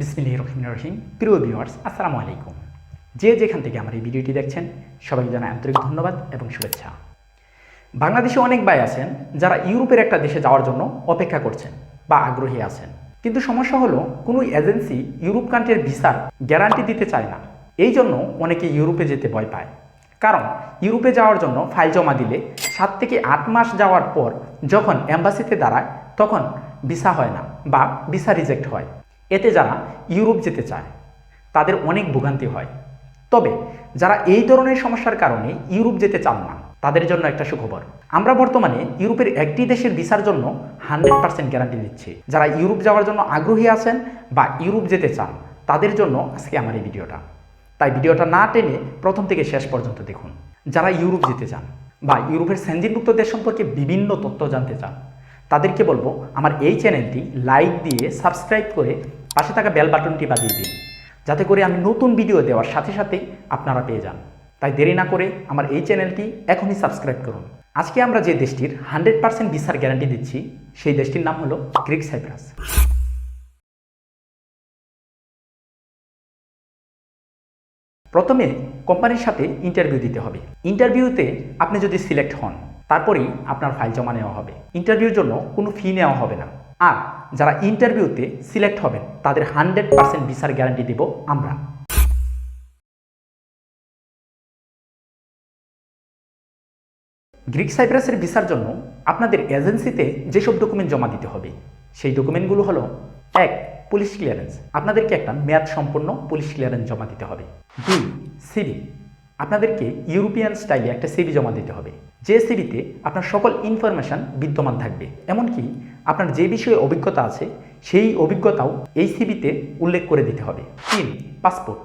বিসমিল্লাহ রহিম রহিম প্রিয় ভিউয়ার্স, আসসালামু আলাইকুম। যে যেখান থেকে আমার এই ভিডিওটি দেখছেন, সবাইকে জানাই আন্তরিক ধন্যবাদ এবং শুভেচ্ছা। বাংলাদেশে অনেক ভাই আছেন যারা ইউরোপের একটা দেশে যাওয়ার জন্য অপেক্ষা করছেন বা আগ্রহী আছেন। কিন্তু সমস্যা হলো, কোনো এজেন্সি ইউরোপ কান্ট্রির ভিসার গ্যারান্টি দিতে চায় না। এই জন্য অনেকে ইউরোপে যেতে ভয় পায়। কারণ, ইউরোপে যাওয়ার জন্য ফাইল জমা দিলে সাত থেকে আট মাস যাওয়ার পর যখন অ্যাম্বাসিতে দাঁড়ায়, তখন ভিসা হয় না বা ভিসা রিজেক্ট হয়। এতে যারা ইউরোপ যেতে চায়, তাদের অনেক ভোগান্তি হয়। তবে যারা এই ধরনের সমস্যার কারণে ইউরোপ যেতে চান না, তাদের জন্য একটা সুখবর। আমরা বর্তমানে ইউরোপের একটি দেশের ভিসার জন্য হান্ড্রেড পার্সেন্ট গ্যারান্টি দিচ্ছি যারা ইউরোপ যাওয়ার জন্য আগ্রহী আছেন বা ইউরোপ যেতে চান, তাদের জন্য আজকে আমার এই ভিডিওটা। তাই ভিডিওটা না টেনে প্রথম থেকে শেষ পর্যন্ত দেখুন। যারা ইউরোপ যেতে চান বা ইউরোপের সেঞ্জিনভুক্ত দেশ সম্পর্কে বিভিন্ন তথ্য জানতে চান, তাদেরকে বলব আমার এই চ্যানেলটি লাইক দিয়ে সাবস্ক্রাইব করে পাশে থাকা বেল বাটনটি বাজিয়ে দিন। যাতে করে আমি নতুন ভিডিও দেওয়ার সাথে সাথে আপনারা পেয়ে যান। তাই দেরি না করে আমার এই চ্যানেলটি এখনই সাবস্ক্রাইব করুন। আজকে আমরা যে দেশটির হান্ড্রেড পার্সেন্ট ভিসার গ্যারান্টি দিচ্ছি, সেই দেশটির নাম হলো গ্রিক সাইপ্রাস। প্রথমে কোম্পানির সাথে ইন্টারভিউ দিতে হবে। ইন্টারভিউতে আপনি যদি সিলেক্ট হন, তারপরেই আপনার ফাইল জমা নেওয়া হবে। ইন্টারভিউর জন্য কোনো ফি নেওয়া হবে না। আর যারা ইন্টারভিউতে সিলেক্ট হবেন, তাদের হান্ড্রেড পার্সেন্ট ভিসার গ্যারান্টি দেব আমরা। গ্রিক সাইপ্রাসের ভিসার জন্য আপনাদের এজেন্সিতে যেসব ডকুমেন্ট জমা দিতে হবে, সেই ডকুমেন্টগুলো হলো, এক পুলিশ ক্লিয়ারেন্স আপনাদেরকে একটা মেয়াদ সম্পন্ন পুলিশ ক্লিয়ারেন্স জমা দিতে হবে। দুই সিবি আপনাদেরকে ইউরোপিয়ান স্টাইলে একটা সিবি জমা দিতে হবে। যে সিবিতে আপনার সকল ইনফরমেশান বিদ্যমান থাকবে। এমনকি আপনার যে বিষয়ে অভিজ্ঞতা আছে, সেই অভিজ্ঞতাও এই সিবিতে উল্লেখ করে দিতে হবে। তিন পাসপোর্ট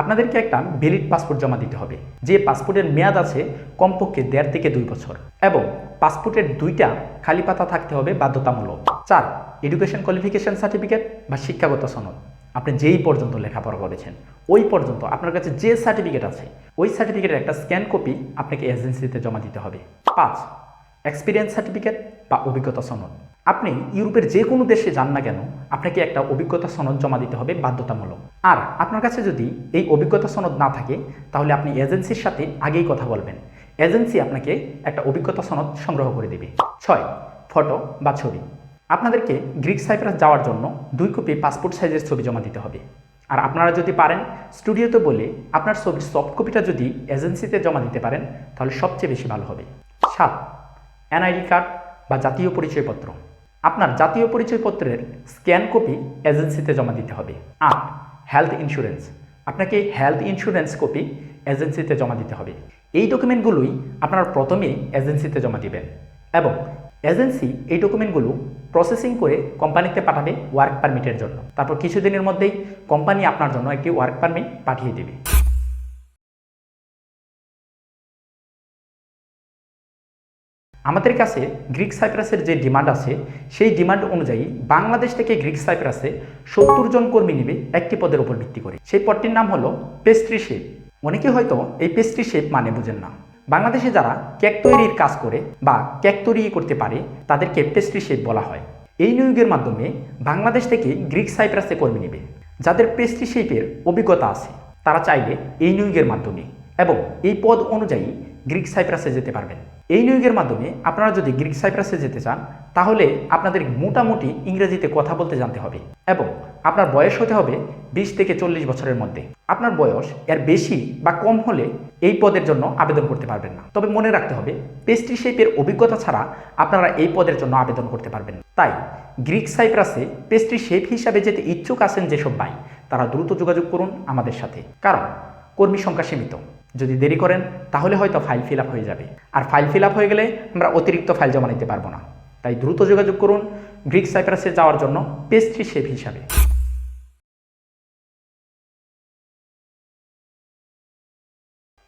আপনাদেরকে একটা ভ্যালিড পাসপোর্ট জমা দিতে হবে। যে পাসপোর্টের মেয়াদ আছে কমপক্ষে দেড় থেকে দুই বছর। এবং পাসপোর্টের দুইটা খালি পাতা থাকতে হবে বাধ্যতামূলক। চার এডুকেশন কোয়ালিফিকেশন সার্টিফিকেট বা শিক্ষাগত সনদ। আপনি যেই পর্যন্ত লেখাপড়া করেছেন, ওই পর্যন্ত আপনার কাছে যে সার্টিফিকেট আছে, ওই সার্টিফিকেটের একটা স্ক্যান কপি আপনাকে এজেন্সিতে জমা দিতে হবে। পাঁচ এক্সপিরিয়েন্স সার্টিফিকেট বা অভিজ্ঞতা সনদ। আপনি ইউরোপের যে কোনো দেশে যান না কেন, আপনাকে একটা অভিজ্ঞতা সনদ জমা দিতে হবে বাধ্যতামূলক। আর আপনার কাছে যদি এই অভিজ্ঞতা সনদ না থাকে, তাহলে আপনি এজেন্সির সাথে আগেই কথা বলবেন। এজেন্সি আপনাকে একটা অভিজ্ঞতা সনদ সংগ্রহ করে দেবে। ছয় ফটো বা ছবি। আপনাদেরকে গ্রিক সাইপ্রাস যাওয়ার জন্য দুই কপি পাসপোর্ট সাইজের ছবি জমা দিতে হবে। আর আপনারা যদি পারেন, স্টুডিওতে বলে আপনার ছবির সফট কপিটা যদি এজেন্সিতে জমা দিতে পারেন, তাহলে সবচেয়ে বেশি ভালো হবে। সাত, এনআইডি কার্ড বা জাতীয় পরিচয়পত্র। আপনার জাতীয় পরিচয়পত্রের স্ক্যান কপি এজেন্সিতে জমা দিতে হবে। আট, হেলথ ইন্স্যুরেন্স। আপনাকে হেলথ ইন্স্যুরেন্স কপি এজেন্সিতে জমা দিতে হবে। এই ডকুমেন্টগুলোই আপনারা প্রথমেই এজেন্সিতে জমা দিবেন এবং এজেন্সি এই ডকুমেন্টগুলো প্রসেসিং করে কোম্পানিতে পাঠাবে ওয়ার্ক পারমিটের জন্য। তারপর কিছুদিনের মধ্যেই কোম্পানি আপনার জন্য একটি ওয়ার্ক পারমিট পাঠিয়ে দেবে। আমাদের কাছে গ্রিক সাইপ্রাসের যে ডিমান্ড আছে, সেই ডিমান্ড অনুযায়ী বাংলাদেশ থেকে গ্রিক সাইপ্রাসে সত্তর জন কর্মী নেবে একটি পদের উপর ভিত্তি করে। সেই পদটির নাম হলো পেস্ট্রি শেপ অনেকে হয়তো এই পেস্ট্রি শেপ মানে বুঝেন না। বাংলাদেশে যারা কেক তৈরির কাজ করে বা কেক তৈরি করতে পারে, তাদেরকে পেস্ট্রি শেপ বলা হয়। এই নিয়োগের মাধ্যমে বাংলাদেশ থেকে গ্রিক সাইপ্রাসে কর্মী নেবে। যাদের পেস্ট্রি শেপের অভিজ্ঞতা আছে, তারা চাইলে এই নিয়োগের মাধ্যমে এবং এই পদ অনুযায়ী গ্রিক সাইপ্রাসে যেতে পারবেন। এই নিয়োগের মাধ্যমে আপনারা যদি গ্রিক সাইপ্রাসে যেতে চান, তাহলে আপনাদের মোটামুটি ইংরেজিতে কথা বলতে জানতে হবে এবং আপনার বয়স হতে হবে বিশ থেকে চল্লিশ বছরের মধ্যে। আপনার বয়স এর বেশি বা কম হলে এই পদের জন্য আবেদন করতে পারবেন না। তবে মনে রাখতে হবে, পেস্ট্রি শেপের অভিজ্ঞতা ছাড়া আপনারা এই পদের জন্য আবেদন করতে পারবেন। তাই গ্রিক সাইপ্রাসে পেস্ট্রি শেপ হিসাবে যেতে ইচ্ছুক আছেন যেসব ভাই, তারা দ্রুত যোগাযোগ করুন আমাদের সাথে। কারণ কর্মী সংখ্যা সীমিত। যদি দেরি করেন, তাহলে হয়তো ফাইল ফিল হয়ে যাবে। আর ফাইল ফিল হয়ে গেলে আমরা অতিরিক্ত ফাইল জমা নিতে পারব না। তাই দ্রুত যোগাযোগ করুন গ্রিক সাইপ্রাসে যাওয়ার জন্য পেস্ট্রি শেপ হিসাবে।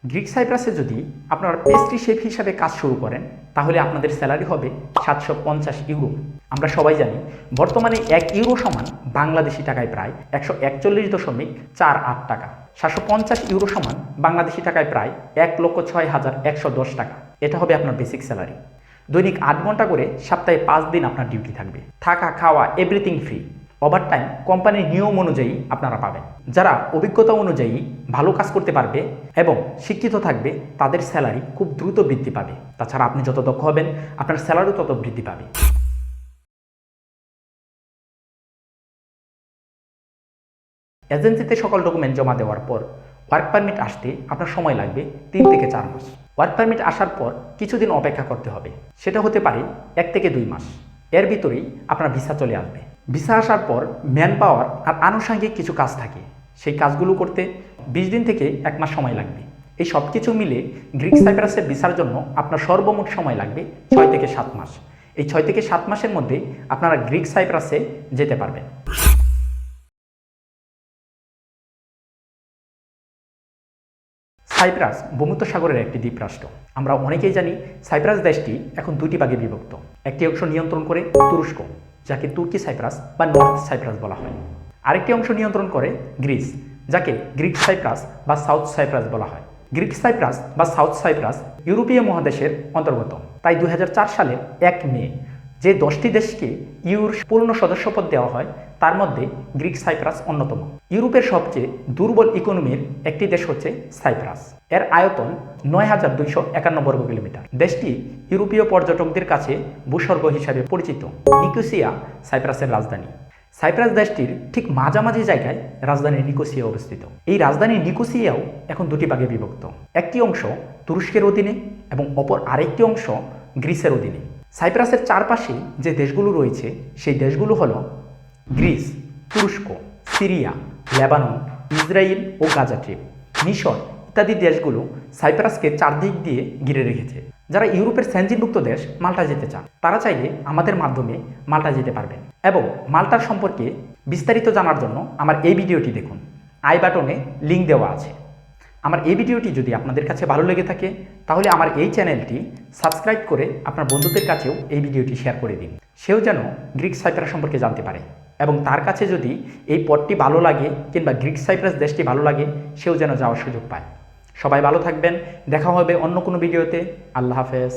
গ্রিক সাইপ্রাসে যদি আপনারা পেস্ট্রি শেফ হিসাবে কাজ শুরু করেন, তাহলে আপনাদের স্যালারি হবে সাতশো পঞ্চাশ ইউরো। আমরা সবাই জানি, বর্তমানে এক ইউরো সমান বাংলাদেশি টাকায় প্রায় একশো একচল্লিশ দশমিক চার আট টাকা। সাতশো পঞ্চাশ ইউরো সমান বাংলাদেশি টাকায় প্রায় এক লক্ষ ছয় হাজার একশো দশ টাকা। এটা হবে আপনার বেসিক স্যালারি। দৈনিক আট ঘণ্টা করে সপ্তাহে পাঁচ দিন আপনার ডিউটি থাকবে। থাকা, খাওয়া, এভরিথিং ফ্রি। ওভারটাইম কোম্পানির নিয়ম অনুযায়ী আপনারা পাবেন। যারা অভিজ্ঞতা অনুযায়ী ভালো কাজ করতে পারবে এবং শিক্ষিত থাকবে, তাদের স্যালারি খুব দ্রুত বৃদ্ধি পাবে। তাছাড়া আপনি যত দক্ষ হবেন, আপনার স্যালারিও তত বৃদ্ধি পাবে। এজেন্সিতে সকল ডকুমেন্ট জমা দেওয়ার পর ওয়ার্ক পারমিট আসতে আপনার সময় লাগবে তিন থেকে চার মাস। ওয়ার্ক পারমিট আসার পর কিছুদিন অপেক্ষা করতে হবে। সেটা হতে পারে এক থেকে দুই মাস। এর ভিতরেই আপনার ভিসা চলে আসবে। ভিসা আসার পর ম্যান পাওয়ার আর আনুষঙ্গিক কিছু কাজ থাকে। সেই কাজগুলো করতে বিশ দিন থেকে এক মাস সময় লাগবে। এই সব কিছু মিলে গ্রিক সাইপ্রাসের ভিসার জন্য আপনার সর্বমোট সময় লাগবে ছয় থেকে সাত মাস। এই ছয় থেকে সাত মাসের মধ্যে আপনারা গ্রিক সাইপ্রাসে যেতে পারবেন। সাইপ্রাস ভূমধ্যসাগরের একটি দ্বীপরাষ্ট্র। আমরা অনেকেই জানি সাইপ্রাস দেশটি এখন দুটি ভাগে বিভক্ত। একটি অংশ নিয়ন্ত্রণ করে তুরস্ক। যাকে তুর্কি সাইপ্রাস বা নর্থ সাইপ্রাস বলা হয়। আরেকটি অংশ নিয়ন্ত্রণ করে গ্রিস, যাকে গ্রিক সাইপ্রাস বা সাউথ সাইপ্রাস বলা হয়। গ্রিক সাইপ্রাস বা সাউথ সাইপ্রাস ইউরোপীয় মহাদেশের অন্তর্গত। তাই দু সালের এক মে যে দশটি দেশকে ইউর পূর্ণ সদস্যপদ দেওয়া হয়, তার মধ্যে গ্রিক সাইপ্রাস অন্যতম। ইউরোপের সবচেয়ে দুর্বল ইকোনমির একটি দেশ হচ্ছে সাইপ্রাস। এর আয়তন নয় হাজার দুইশো একান্ন বর্গ কিলোমিটার। দেশটি ইউরোপীয় পর্যটকদের কাছে ভূস্বর্গ হিসাবে পরিচিত, নিকোসিয়া সাইপ্রাসের রাজধানী। সাইপ্রাস দেশটির ঠিক মাঝামাঝি জায়গায় রাজধানী নিকোসিয়া অবস্থিত। এই রাজধানী নিকোসিয়াও এখন দুটি ভাগে বিভক্ত। একটি অংশ তুরস্কের অধীনে এবং অপর আরেকটি অংশ গ্রিসের অধীনে। সাইপ্রাসের চারপাশে যে দেশগুলো রয়েছে, সেই দেশগুলো হলো গ্রিস, তুরস্ক, সিরিয়া, লেবানন ইসরায়েল ও গাজা ট্রিপ, মিশর ইত্যাদি দেশগুলো সাইপ্রাসকে চারদিক দিয়ে ঘিরে রেখেছে। যারা ইউরোপের সেঞ্জিনভুক্ত দেশ, মাল্টা যেতে চান, তারা চাইলে আমাদের মাধ্যমে মাল্টা যেতে পারবেন। এবং মাল্টার সম্পর্কে বিস্তারিত জানার জন্য আমার এই ভিডিওটি দেখুন। আই বাটনে লিঙ্ক দেওয়া আছে। আমার এই ভিডিওটি যদি আপনাদের কাছে ভালো লেগে থাকে, তাহলে আমার এই চ্যানেলটি সাবস্ক্রাইব করে আপনার বন্ধুদের কাছেও এই ভিডিওটি শেয়ার করে দিন। সেও যেন গ্রিক সাইপ্রাস সম্পর্কে জানতে পারে। এবং তার কাছে যদি এই পটটি ভালো লাগে কিংবা গ্রিক সাইপ্রাস দেশটি ভালো লাগে, সেও যেন যাওয়ার সুযোগ পায়। সবাই ভালো থাকবেন। দেখা হবে অন্য কোনো ভিডিওতে। আল্লাহ হাফেজ।